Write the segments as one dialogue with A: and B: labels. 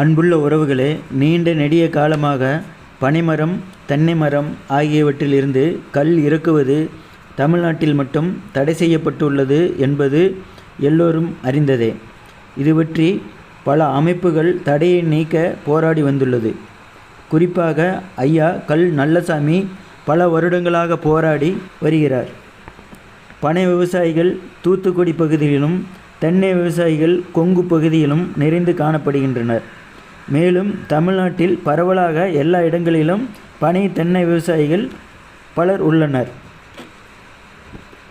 A: அன்புள்ள உறவுகளே நீண்ட நெடிய காலமாக பனைமரம் தென்னை மரம் ஆகியவற்றில் இருந்து கல் இறக்குவது தமிழ்நாட்டில் மட்டும் தடை செய்யப்பட்டுள்ளது என்பது எல்லோரும் அறிந்ததே. இது பற்றி பல அமைப்புகள் தடையை நீக்க போராடி வந்துள்ளது. குறிப்பாக ஐயா கல் நல்லசாமி பல வருடங்களாக போராடி வருகிறார். பனை விவசாயிகள் தூத்துக்குடி பகுதியிலும் தென்னை விவசாயிகள் கொங்கு பகுதியிலும் நிறைந்து காணப்படுகின்றனர். மேலும் தமிழ்நாட்டில் பரவலாக எல்லா இடங்களிலும் பனை தென்னை விவசாயிகள் பலர் உள்ளனர்.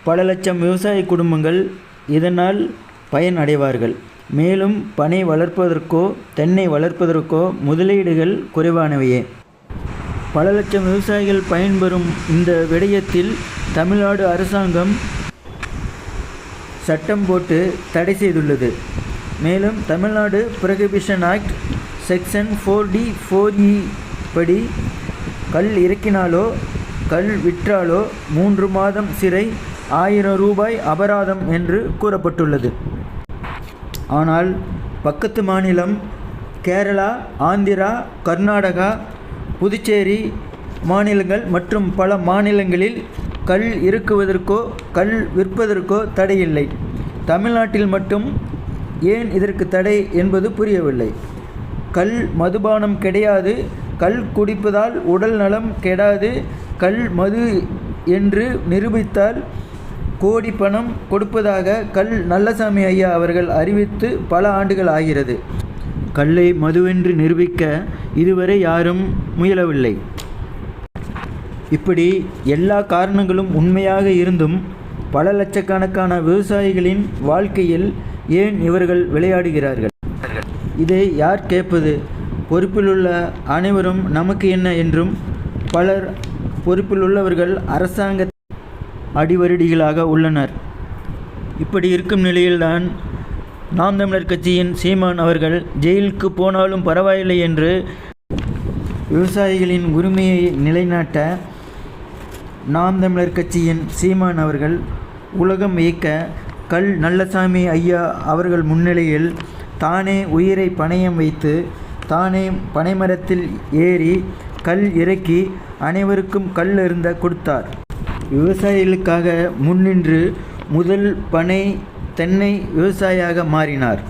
A: பல லட்சம் விவசாய குடும்பங்கள் இதனால் பயன் அடைவார்கள் மேலும் பனை வளர்ப்பதற்கோ தென்னை வளர்ப்பதற்கோ முதலீடுகள் குறைவானவையே. பல லட்சம் விவசாயிகள் பயன்பெறும் இந்த விடயத்தில் தமிழ்நாடு அரசாங்கம் சட்டம் போட்டு தடை செய்துள்ளது. மேலும் Tamil Nadu prohibition act section four D four E படி கல் இறக்கினாலோ கல் விற்றாலோ மூன்று மாதம் சிறை ஆயிரம் ரூபாய் அபராதம் என்று கூறப்பட்டுள்ளது. ஆனால் பக்கத்து மாநிலம் கேரளா ஆந்திரா கர்நாடகா புதுச்சேரி மாநிலங்கள் மற்றும் பல மாநிலங்களில் கல் இறுக்குவதற்கோ கல் விற்பதற்கோ தடையில்லை. தமிழ்நாட்டில் மட்டும் ஏன் இதற்கு தடை என்பது புரியவில்லை. கல் மதுபானம் கிடையாது. கல் குடிப்பதால் உடல் நலம் கெடாது. கல் மது என்று நிரூபித்தால் கோடி பணம் கொடுப்பதாக கல் நல்லசாமி ஐயா அவர்கள் அறிவித்து பல ஆண்டுகள் ஆகிறது. கல்லை மதுவென்று நிரூபிக்க இதுவரை யாரும் முயலவில்லை. இப்படி எல்லா காரணங்களும் உண்மையாக இருந்தும் பல லட்சக்கணக்கான விவசாயிகளின் வாழ்க்கையில் ஏன் இவர்கள் விளையாடுகிறார்கள்? இதை யார் கேட்பது? பொறுப்பிலுள்ள அனைவரும் நமக்கு என்ன என்றும் பலர் பொறுப்பிலுள்ளவர்கள் அரசாங்க அடிவருடிகளாக உள்ளனர். இப்படி இருக்கும் நிலையில்தான் நாம் தமிழர் கட்சியின் சீமான் அவர்கள் ஜெயிலுக்கு போனாலும் பரவாயில்லை என்று விவசாயிகளின் உரிமையை நிலைநாட்ட நாம் தமிழர் கட்சியின் சீமான் அவர்கள் உலகம் இயக்க கல் நல்லசாமி ஐயா அவர்கள் முன்னிலையில் தானே உயிரை பணயம் வைத்து தானே பனைமரத்தில் ஏறி கல் இறக்கி அனைவருக்கும் கல் இருந்த கொடுத்தார். விவசாயிகளுக்காக முன்னின்று முதல் பனை தென்னை விவசாயியாக மாறினார்.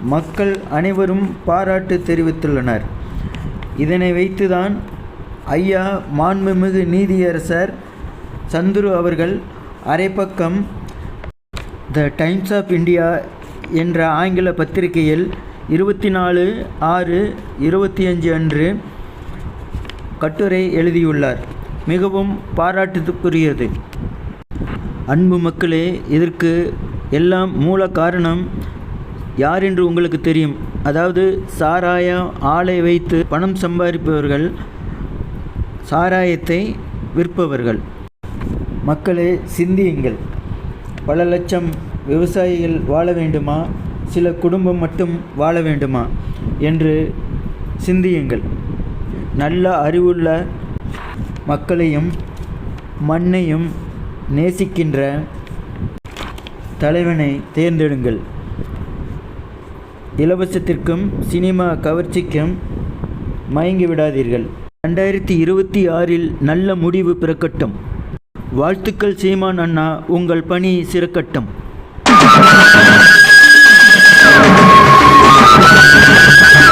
A: மக்கள் அனைவரும் பாராட்டு தெரிவித்துள்ளனர். இதனை வைத்துதான் ஐயா மாண்புமிகு நீதியரசர் சந்துரு அவர்கள் அரைப்பக்கம் த டைம்ஸ் ஆஃப் இந்தியா என்ற ஆங்கில பத்திரிகையில் இருபத்தி நாலு ஆறு இருபத்தி அஞ்சு அன்று கட்டுரை எழுதியுள்ளார். மிகவும் பாராட்டுக்குரியது. அன்பு மக்களே இதற்கு எல்லாம் மூல காரணம் யார் என்று உங்களுக்கு தெரியும்? அதாவது சாராயம் ஆலை வைத்து பணம் சம்பாதிப்பவர்கள் சாராயத்தை விற்பவர்கள். மக்களே சிந்தியுங்கள். பல லட்சம் விவசாயிகள் வாழ வேண்டுமா? சில குடும்பம் மட்டும் வாழ வேண்டுமா? என்று சிந்தியுங்கள். நல்ல அறிவுள்ள மக்களையும் மண்ணையும் நேசிக்கின்ற தலைவனை தேர்ந்தெடுங்கள். இலவசத்திற்கும் சினிமா கவர்ச்சிக்கும் மயங்கி விடாதீர்கள். ரெண்டாயிரத்தி இருபத்தி ஆறில் நல்ல முடிவு பிறக்கட்டும். வாழ்த்துக்கள் சீமான் அண்ணா உங்கள் பணி சிறக்கட்டும். Thank you.